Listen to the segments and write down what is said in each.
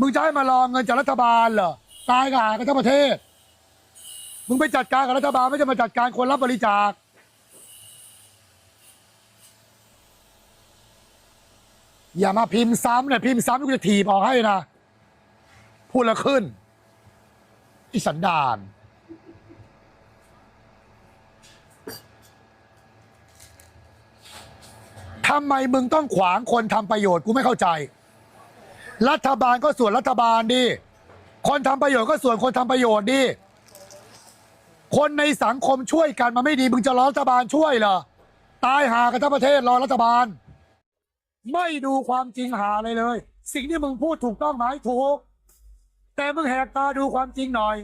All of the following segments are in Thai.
มึงจะให้มารองเงินจากรัฐบาลเหรอตายกันหากันทั้งประเทศ มึงไปจัดการกับรัฐบาลไม่ใช่มาจัดการคนรับบริจาค อย่ามาพิมพ์ซ้ำเนี่ยพิมพ์ซ้ำกูจะถีบออกให้นะพูดแล้วขึ้นอีสันดานทำไมมึงต้องขวางคนทำประโยชน์กูไม่เข้าใจ รัฐบาลก็ส่วนรัฐบาลดิคนทำประโยชน์ก็ส่วนคนทำประโยชน์ดิคนในสังคมช่วยกันมันไม่ดีมึงจะรอรัฐบาลช่วยเหรอตายหากันทั้งประเทศรอรัฐบาล ไม่ดูความจริงหาเลยเลย สิ่งที่มึงพูดถูกต้องไหมถูก แต่มึงแหกตาดูความจริงหน่อย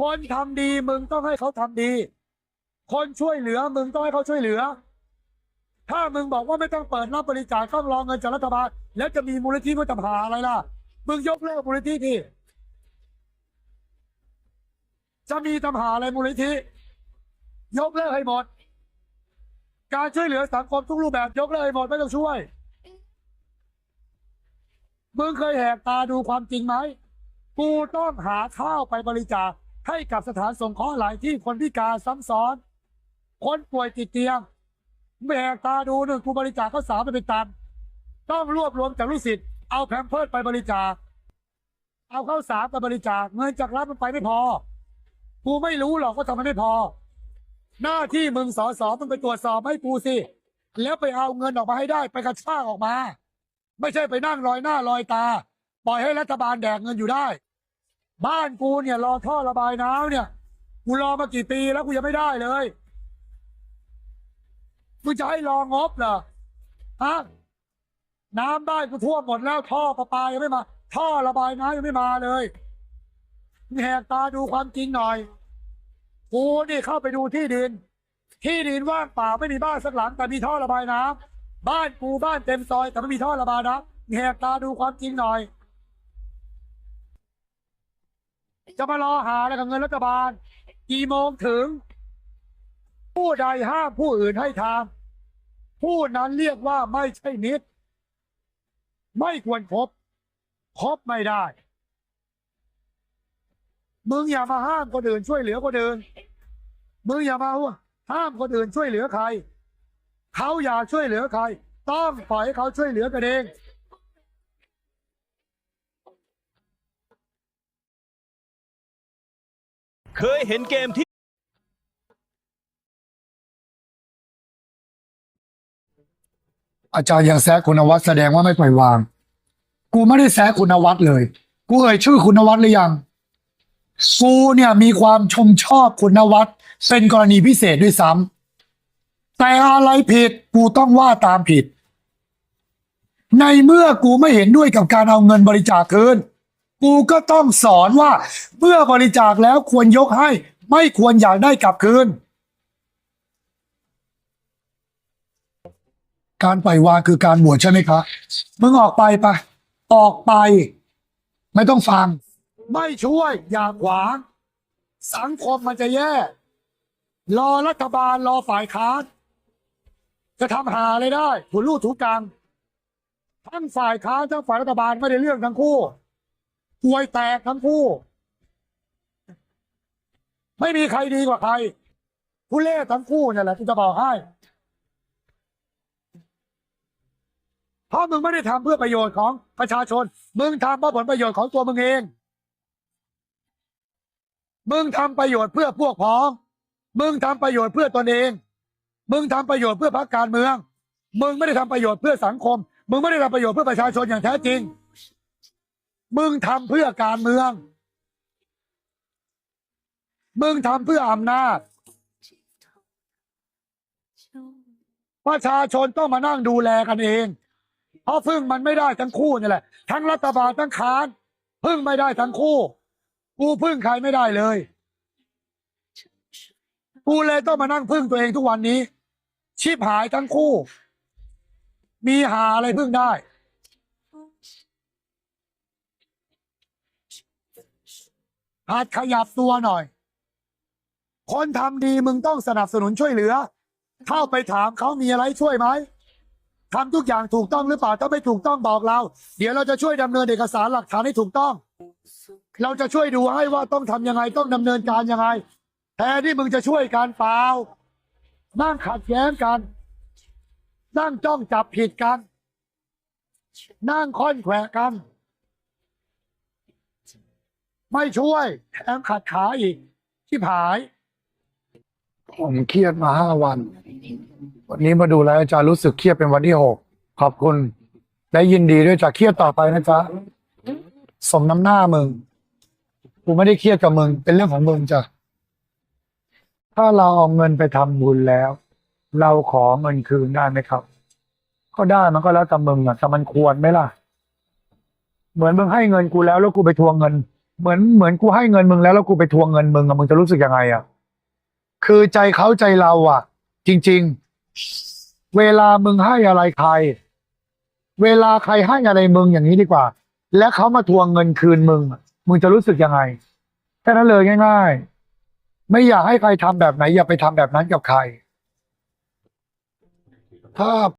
คนทำดีมึงต้องให้เขาทำดี คนช่วยเหลือมึงต้องให้เขาช่วยเหลือ ถ้ามึงบอกว่าไม่ต้องเปิดรับบริจาคต้องรอเงินจากรัฐบาล แล้วจะมีมูลนิธิก็จะหาอะไรล่ะ มึงยกเลิกมูลนิธิที่จะมีตำหาอะไรมูลนิธิยกเลิกให้หมด การช่วยเหลือสังคมทุกรูปแบบยกเลิกให้หมดไม่ต้องช่วย มึงเคยแหกตาดูความจริงไหม กูต้องหาข้าวไปบริจาคให้กับสถานสงเคราะห์หลายที่คนพิการซ้ำซ้อน คนป่วยติดเตียง แหกตาดูหนึ่งกูบริจาคข้าวสารไปเป็นตันต้องรวบรวมจากลูกศิษย์เอาแพมเพิร์ดไปบริจาค เอาข้าวสารไปบริจาคเงินจากรัฐมันไปไม่พอ กูไม่รู้หรอกว่าทำไมไม่พอ หน้าที่มึงสอสอมึงไปตรวจสอบให้กูสิ แล้วไปเอาเงินออกมาให้ได้ไปกระชากออกมา ไม่ใช่ไปนั่งลอยหน้าลอยตา ปล่อยให้รัฐบาลแดกเงินอยู่ได้ บ้านกูเนี่ยรอท่อระบายน้ำเนี่ยกูรอมากี่ปีแล้วกูยังไม่ได้เลย มึงจะให้รองบเหรอฮะน้ำบ้านกูท่วมหมดแล้วท่อประปายังไม่มา ท่อระบายน้ำยังไม่มาเลยแหกตาดูความจริงหน่อยกูนี่เข้าไปดูที่ดิน ที่ดินว่างเปล่าไม่มีบ้านสักหลังแต่มีท่อระบายน้ำบ้านกูบ้านเต็มซอย แต่ไม่มีท่อระบายน้ำแหกตาดูความจริงหน่อยจะมารอหาอะไรกับเงินรัฐบาล กี่โมงถึง ผู้ใดห้ามผู้อื่นให้ทำ ผู้นั้นเรียกว่าไม่ใช่นิด ไม่ควรครบคบไม่ได้ มึงอย่ามาห้ามคนอื่นช่วยเหลือคนอื่นมึงอย่ามาห้ามคนอื่นช่วยเหลือใคร เขาอย่าช่วยเหลือใคร ต้องปล่อยให้เขาช่วยเหลือกันเองเคยเห็นเกมที่ อาจารย์ยังแซะคุณวัดแสดงว่าไม่ปล่อยวาง กูไม่ได้แซะคุณวัดเลย กูเอ่ยชื่อคุณวัดหรือยัง กูเนี่ยมีความชมชอบคุณวัดเป็นกรณีพิเศษด้วยซ้ำแต่อะไรผิดกูต้องว่าตามผิด ในเมื่อกูไม่เห็นด้วยกับการเอาเงินบริจาคคืน กูก็ต้องสอนว่าเมื่อบริจาคแล้วควรยกให้ ไม่ควรอยากได้กลับคืน การปล่อยวางคือการบวชใช่ไหมคะมึงออกไปไปออกไป ไม่ต้องฟัง ไม่ช่วยอย่าขวาง สังคมมันจะแย่ รอรัฐบาลรอฝ่ายค้านจะทำหาอะไรได้ถูลู่ถูกกลางทั้งฝ่ายค้านทั้งฝ่ายรัฐบาลไม่ได้เรื่องทั้งคู่ป่วยแตกทั้งคู่ ไม่มีใครดีกว่าใครผู้เล่ทั้งคู่เนี่ยแหละที่จะบอกให้ เพราะมึงไม่ได้ทำเพื่อประโยชน์ของประชาชน มึงทำเพื่อผลประโยชน์ของตัวมึงเอง มึงทำประโยชน์เพื่อพวกพ้อง มึงทำประโยชน์เพื่อตนเอง มึงทำประโยชน์เพื่อพรรคการเมือง มึงไม่ได้ทำประโยชน์เพื่อสังคม มึงไม่ได้ทำประโยชน์เพื่อประชาชนอย่างแท้จริง มึงทำเพื่อการเมือง มึงทำเพื่ออำนาจประชาชนต้องมานั่งดูแลกันเอง เพราะพึ่งมันไม่ได้ทั้งคู่นี่แหละ ทั้งรัฐบาลทั้งค้านพึ่งไม่ได้ทั้งคู่ กูพึ่งใครไม่ได้เลย กูเลยต้องมานั่งพึ่งตัวเองทุกวันนี้ ชีพหายทั้งคู่ มีหาอะไรพึ่งได้ หัดขยับตัวหน่อย คนทำดีมึงต้องสนับสนุนช่วยเหลือ เข้าไปถามเขามีอะไรช่วยไหม ทำทุกอย่างถูกต้องหรือเปล่าถ้าไม่ถูกต้องบอกเรา เดี๋ยวเราจะช่วยดำเนินเอกสารหลักฐานให้ถูกต้อง เราจะช่วยดูให้ว่าต้องทำยังไงต้องดำเนินการยังไงแทนที่มึงจะช่วยการเปล่านั่งขัดแย้งกันนั่งจ้องจับผิดกัน นั่งค่อนแขวะกัน ไม่ช่วยแถมขัดขาอีกที่ผาย ผมเครียดมาห้าวัน วันนี้มาดูแลวอาจารย์รู้สึกเครียดเป็นวันที่หกขอบคุณ และยินดีด้วยจะเครียดต่อไปนะจ๊ะสมน้ำหน้ามึงกูไม่ได้เครียดกับมึง เป็นเรื่องของมึงจ้ะถ้าเราเอาเงินไปทำบุญแล้ว เราขอเงินคืนได้ไหมครับ ก็ได้มันก็แล้วแต่มึงอะแต่มันควรไหมล่ะ เหมือนมึงให้เงินกูแล้วแล้วกูไปทวงเงิน เหมือนเหมือนกูให้เงินมึงแล้วแล้วกูไปทวงเงินมึงอะมึงจะรู้สึกยังไงอะคือใจเขาใจเราอะ จริง ๆ เวลามึงให้อะไรใคร เวลาใครให้อะไรมึงอย่างนี้ดีกว่า และเขามาทวงเงินคืนมึง มึงจะรู้สึกยังไงแค่นั้นเลยง่าย ๆ ไม่อยากให้ใครทำแบบไหน อย่าไปทำแบบนั้นกับใคร ถ้า